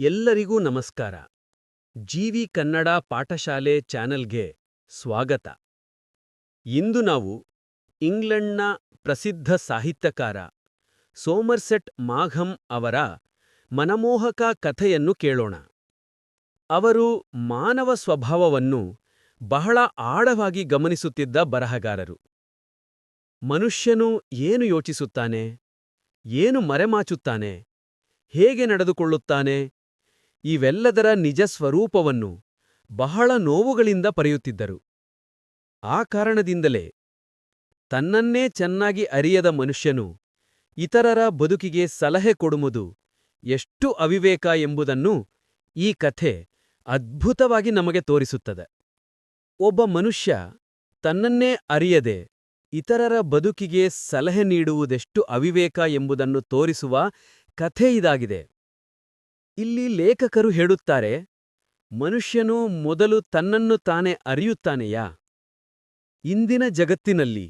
ಎಲ್ಲರಿಗೂ ನಮಸ್ಕಾರ. ಜೀವಿ ಕನ್ನಡ ಪಾಠಶಾಲೆ ಚಾನೆಲ್ಗೆ ಸ್ವಾಗತ. ಇಂದು ನಾವು ಇಂಗ್ಲೆಂಡ್ನ ಪ್ರಸಿದ್ಧ ಸಾಹಿತ್ಯಕಾರ ಸೋಮರ್ಸೆಟ್ ಮಾಘಂ ಅವರ ಮನಮೋಹಕ ಕಥೆಯನ್ನು ಕೇಳೋಣ. ಅವರು ಮಾನವ ಸ್ವಭಾವವನ್ನು ಬಹಳ ಆಳವಾಗಿ ಗಮನಿಸುತ್ತಿದ್ದ ಬರಹಗಾರರು. ಮನುಷ್ಯನು ಏನು ಯೋಚಿಸುತ್ತಾನೆ? ಏನು ಮರೆಮಾಚುತ್ತಾನೆ? ಹೇಗೆ ನಡೆದುಕೊಳ್ಳುತ್ತಾನೆ? ಇವೆಲ್ಲದರ ನಿಜ ಸ್ವರೂಪವನ್ನು ಬಹಳ ನೋವುಗಳಿಂದ ಪರೆಯುತ್ತಿದ್ದರು. ಆ ಕಾರಣದಿಂದಲೇ ತನ್ನನ್ನೇ ಚೆನ್ನಾಗಿ ಅರಿಯದ ಮನುಷ್ಯನು ಇತರರ ಬದುಕಿಗೆ ಸಲಹೆ ಕೊಡುವುದು ಎಷ್ಟು ಅವಿವೇಕ ಎಂಬುದನ್ನು ಈ ಕಥೆ ಅದ್ಭುತವಾಗಿ ನಮಗೆ ತೋರಿಸುತ್ತದೆ. ಒಬ್ಬ ಮನುಷ್ಯ ತನ್ನನ್ನೇ ಅರಿಯದೆ ಇತರರ ಬದುಕಿಗೆ ಸಲಹೆ ನೀಡುವುದೆಷ್ಟು ಅವಿವೇಕ ಎಂಬುದನ್ನು ತೋರಿಸುವ ಕಥೆ ಇದಾಗಿದೆ. ಇಲ್ಲಿ ಲೇಖಕರು ಹೇಳುತ್ತಾರೆ, ಮನುಷ್ಯನು ಮೊದಲು ತನ್ನನ್ನು ತಾನೇ ಅರಿಯುತ್ತಾನೆಯಾ? ಇಂದಿನ ಜಗತ್ತಿನಲ್ಲಿ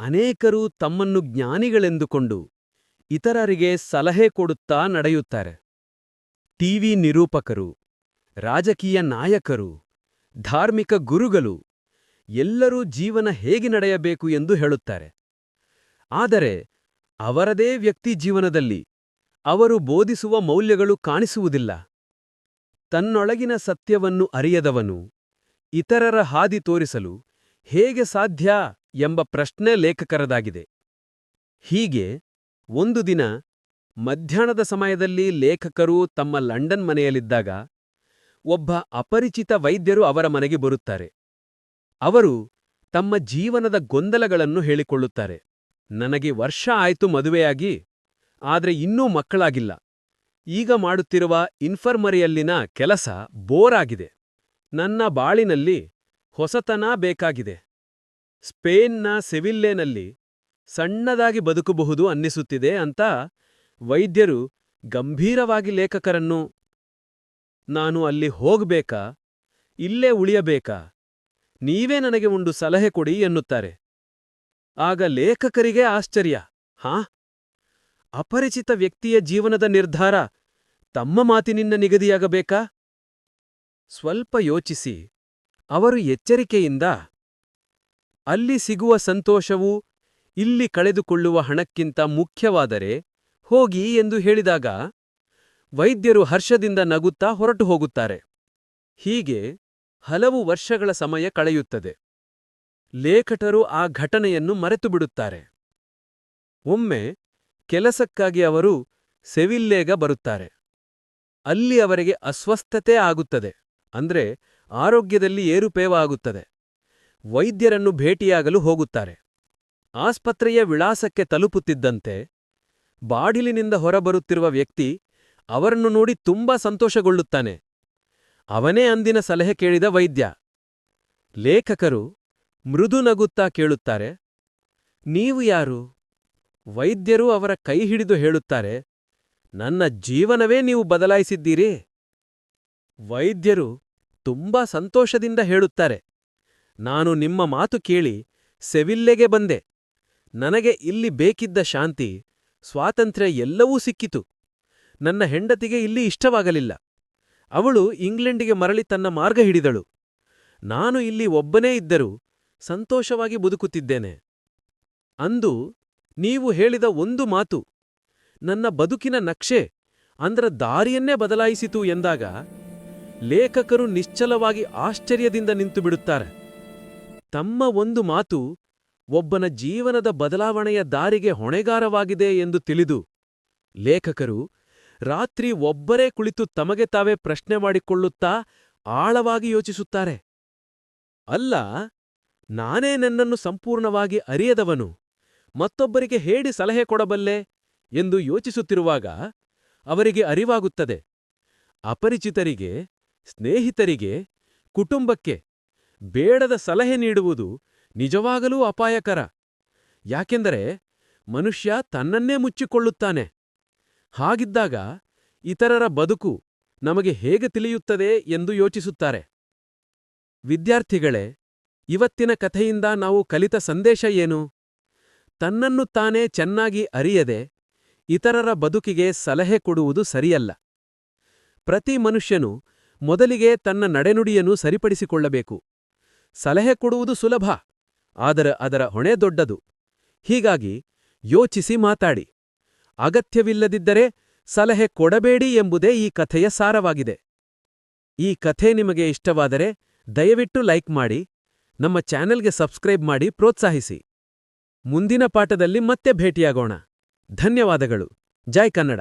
ಅನೇಕರು ತಮ್ಮನ್ನು ಜ್ಞಾನಿಗಳೆಂದುಕೊಂಡು ಇತರರಿಗೆ ಸಲಹೆ ಕೊಡುತ್ತಾ ನಡೆಯುತ್ತಾರೆ. ಟಿವಿ ನಿರೂಪಕರು, ರಾಜಕೀಯ ನಾಯಕರು, ಧಾರ್ಮಿಕ ಗುರುಗಳು ಎಲ್ಲರೂ ಜೀವನ ಹೇಗೆ ನಡೆಯಬೇಕು ಎಂದು ಹೇಳುತ್ತಾರೆ. ಆದರೆ ಅವರದೇ ವ್ಯಕ್ತಿ ಜೀವನದಲ್ಲಿ ಅವರು ಬೋಧಿಸುವ ಮೌಲ್ಯಗಳು ಕಾಣಿಸುವುದಿಲ್ಲ. ತನ್ನೊಳಗಿನ ಸತ್ಯವನ್ನು ಅರಿಯದವನು ಇತರರ ಹಾದಿ ತೋರಿಸಲು ಹೇಗೆ ಸಾಧ್ಯ ಎಂಬ ಪ್ರಶ್ನೆ ಲೇಖಕರದಾಗಿದೆ. ಹೀಗೆ ಒಂದು ದಿನ ಮಧ್ಯಾಹ್ನದ ಸಮಯದಲ್ಲಿ ಲೇಖಕರು ತಮ್ಮ ಲಂಡನ್ ಮನೆಯಲ್ಲಿದ್ದಾಗ ಒಬ್ಬ ಅಪರಿಚಿತ ವೈದ್ಯರು ಅವರ ಮನೆಗೆ ಬರುತ್ತಾರೆ. ಅವರು ತಮ್ಮ ಜೀವನದ ಗೊಂದಲಗಳನ್ನು ಹೇಳಿಕೊಳ್ಳುತ್ತಾರೆ. ನನಗೆ ವರ್ಷ ಆಯ್ತು ಮದುವೆಯಾಗಿ ಆದ್ರೆ ಇನ್ನೂ ಮಕ್ಕಳಾಗಿಲ್ಲ. ಈಗ ಮಾಡುತ್ತಿರುವ ಇನ್ಫರ್ಮರಿಯಲ್ಲಿನ ಕೆಲಸ ಬೋರ್ ಆಗಿದೆ ನನ್ನ ಬಾಳಿನಲ್ಲಿ ಹೊಸತನ ಬೇಕಾಗಿದೆ. ಸ್ಪೇನ್ನ ಸೆವಿಲ್ಲೆನಲ್ಲಿ ಸಣ್ಣದಾಗಿ ಬದುಕಬಹುದು ಅನ್ನಿಸುತ್ತಿದೆ ಅಂತ ವೈದ್ಯರು ಗಂಭೀರವಾಗಿ ಲೇಖಕರನ್ನು, ನಾನು ಅಲ್ಲಿ ಹೋಗ್ಬೇಕಾ? ಇಲ್ಲೇ ಉಳಿಯಬೇಕಾ? ನೀವೇ ನನಗೆ ಒಂದು ಸಲಹೆ ಕೊಡಿ ಎನ್ನುತ್ತಾರೆ. ಆಗ ಲೇಖಕರಿಗೆ ಆಶ್ಚರ್ಯ. ಹಾಂ? ಅಪರಿಚಿತ ವ್ಯಕ್ತಿಯ ಜೀವನದ ನಿರ್ಧಾರ ತಮ್ಮ ಮಾತಿನಿಂದ ನಿಗದಿಯಾಗಬೇಕಾ? ಸ್ವಲ್ಪ ಯೋಚಿಸಿ. ಅವರು ಎಚ್ಚರಿಕೆಯಿಂದ, ಅಲ್ಲಿ ಸಿಗುವ ಸಂತೋಷವು ಇಲ್ಲಿ ಕಳೆದುಕೊಳ್ಳುವ ಹಣಕ್ಕಿಂತ ಮುಖ್ಯವಾದರೆ ಹೋಗಿ ಎಂದು ಹೇಳಿದಾಗ ವೈದ್ಯರು ಹರ್ಷದಿಂದ ನಗುತ್ತಾ ಹೊರಟು ಹೋಗುತ್ತಾರೆ. ಹೀಗೆ ಹಲವು ವರ್ಷಗಳ ಸಮಯ ಕಳೆಯುತ್ತದೆ. ಲೇಖಟರು ಆ ಘಟನೆಯನ್ನು ಮರೆತುಬಿಡುತ್ತಾರೆ. ಒಮ್ಮೆ ಕೆಲಸಕ್ಕಾಗಿ ಅವರು ಸೆವಿಲ್ಲೇಗ ಬರುತ್ತಾರೆ. ಅಲ್ಲಿ ಅವರಿಗೆ ಅಸ್ವಸ್ಥತೆ ಆಗುತ್ತದೆ. ಅಂದ್ರೆ ಆರೋಗ್ಯದಲ್ಲಿ ಏರುಪೇವಾಗುತ್ತದೆ ವೈದ್ಯರನ್ನು ಭೇಟಿಯಾಗಲು ಹೋಗುತ್ತಾರೆ. ಆಸ್ಪತ್ರೆಯ ವಿಳಾಸಕ್ಕೆ ತಲುಪುತ್ತಿದ್ದಂತೆ ಬಾಡಿಲಿನಿಂದ ಹೊರಬರುತ್ತಿರುವ ವ್ಯಕ್ತಿ ಅವರನ್ನು ನೋಡಿ ತುಂಬಾ ಸಂತೋಷಗೊಳ್ಳುತ್ತಾನೆ. ಅವನೇ ಅಂದಿನ ಸಲಹೆ ಕೇಳಿದ ವೈದ್ಯ. ಲೇಖಕರು ಮೃದು ನಗುತ್ತಾ ಕೇಳುತ್ತಾರೆ, ನೀವು ಯಾರು? ವೈದ್ಯರು ಅವರ ಕೈ ಹಿಡಿದು ಹೇಳುತ್ತಾರೆ, ನನ್ನ ಜೀವನವೇ ನೀವು ಬದಲಾಯಿಸಿದ್ದೀರಿ. ವೈದ್ಯರು ತುಂಬಾ ಸಂತೋಷದಿಂದ ಹೇಳುತ್ತಾರೆ, ನಾನು ನಿಮ್ಮ ಮಾತು ಕೇಳಿ ಸೆವಿಲ್ಲೆಗೆ ಬಂದೆ, ನನಗೆ ಇಲ್ಲಿ ಬೇಕಿದ್ದ ಶಾಂತಿ, ಸ್ವಾತಂತ್ರ್ಯ ಎಲ್ಲವೂ ಸಿಕ್ಕಿತು, ನನ್ನ ಹೆಂಡತಿಗೆ ಇಲ್ಲಿ ಇಷ್ಟವಾಗಲಿಲ್ಲ, ಅವಳು ಇಂಗ್ಲೆಂಡಿಗೆ ಮರಳಿ ತನ್ನ ಮಾರ್ಗ ಹಿಡಿದಳು, ನಾನು ಇಲ್ಲಿ ಒಬ್ಬನೇ ಇದ್ದರೂ ಸಂತೋಷವಾಗಿ ಬದುಕುತ್ತಿದ್ದೇನೆ. ಅಂದು ನೀವು ಹೇಳಿದ ಒಂದು ಮಾತು, ನನ್ನ ಬದುಕಿನ ನಕ್ಷೆ ಅಂದ್ರ ದಾರಿಯನ್ನೇ ಬದಲಾಯಿಸಿತು ಎಂದಾಗ ಲೇಖಕರು ನಿಶ್ಚಲವಾಗಿ ಆಶ್ಚರ್ಯದಿಂದ ನಿಂತು ಬಿಡುತ್ತಾರೆ. ತಮ್ಮ ಒಂದು ಮಾತು ಒಬ್ಬನ ಜೀವನದ ಬದಲಾವಣೆಯ ದಾರಿಗೆ ಹೊಣೆಗಾರವಾಗಿದೆ ಎಂದು ತಿಳಿದು ಲೇಖಕರು ರಾತ್ರಿ ಒಬ್ಬರೇ ಕುಳಿತು ತಮಗೆ ತಾವೇ ಪ್ರಶ್ನೆ ಮಾಡಿಕೊಳ್ಳುತ್ತಾ ಆಳವಾಗಿ ಯೋಚಿಸುತ್ತಾರೆ. ಅಲ್ಲ, ನಾನೇ ನನ್ನನ್ನು ಸಂಪೂರ್ಣವಾಗಿ ಅರಿಯದವನು. ಮತ್ತೊಬ್ಬರಿಗೆ ಹೇಳಿ ಸಲಹೆ ಕೊಡಬಲ್ಲೆ ಎಂದು ಯೋಚಿಸುತ್ತಿರುವಾಗ ಅವರಿಗೆ ಅರಿವಾಗುತ್ತದೆ. ಅಪರಿಚಿತರಿಗೆ, ಸ್ನೇಹಿತರಿಗೆ, ಕುಟುಂಬಕ್ಕೆ ಬೇಡದ ಸಲಹೆ ನೀಡುವುದು ನಿಜವಾಗಲೂ ಅಪಾಯಕರ. ಯಾಕೆಂದರೆ ಮನುಷ್ಯ ತನ್ನನ್ನೇ ಮುಚ್ಚಿಕೊಳ್ಳುತ್ತಾನೆ. ಹಾಗಿದ್ದಾಗ ಇತರರ ಬದುಕು ನಮಗೆ ಹೇಗೆ ತಿಳಿಯುತ್ತದೆ ಎಂದು ಯೋಚಿಸುತ್ತಾರೆ. ವಿದ್ಯಾರ್ಥಿಗಳೇ, ಇವತ್ತಿನ ಕಥೆಯಿಂದ ನಾವು ಕಲಿತ ಸಂದೇಶ ಏನು? ತನ್ನನ್ನು ತಾನೇ ಚೆನ್ನಾಗಿ ಅರಿಯದೆ ಇತರರ ಬದುಕಿಗೆ ಸಲಹೆ ಕೊಡುವುದು ಸರಿಯಲ್ಲ. ಪ್ರತಿ ಮನುಷ್ಯನು ಮೊದಲಿಗೆ ತನ್ನ ನಡೆನುಡಿಯನ್ನು ಸರಿಪಡಿಸಿಕೊಳ್ಳಬೇಕು. ಸಲಹೆ ಕೊಡುವುದು ಸುಲಭ, ಆದರೆ ಅದರ ಹೊಣೆ ದೊಡ್ಡದು. ಹೀಗಾಗಿ ಯೋಚಿಸಿ ಮಾತಾಡಿ. ಅಗತ್ಯವಿಲ್ಲದಿದ್ದರೆ ಸಲಹೆ ಕೊಡಬೇಡಿ ಎಂಬುದೇ ಈ ಕಥೆಯ ಸಾರವಾಗಿದೆ. ಈ ಕಥೆ ನಿಮಗೆ ಇಷ್ಟವಾದರೆ ದಯವಿಟ್ಟು ಲೈಕ್ ಮಾಡಿ, ನಮ್ಮ ಚಾನೆಲ್ಗೆ ಸಬ್ಸ್ಕ್ರೈಬ್ ಮಾಡಿ ಪ್ರೋತ್ಸಾಹಿಸಿ. ಮುಂದಿನ ಪಾಠದಲ್ಲಿ ಮತ್ತೆ ಭೇಟಿಯಾಗೋಣ. ಧನ್ಯವಾದಗಳು. ಜೈ ಕನ್ನಡ.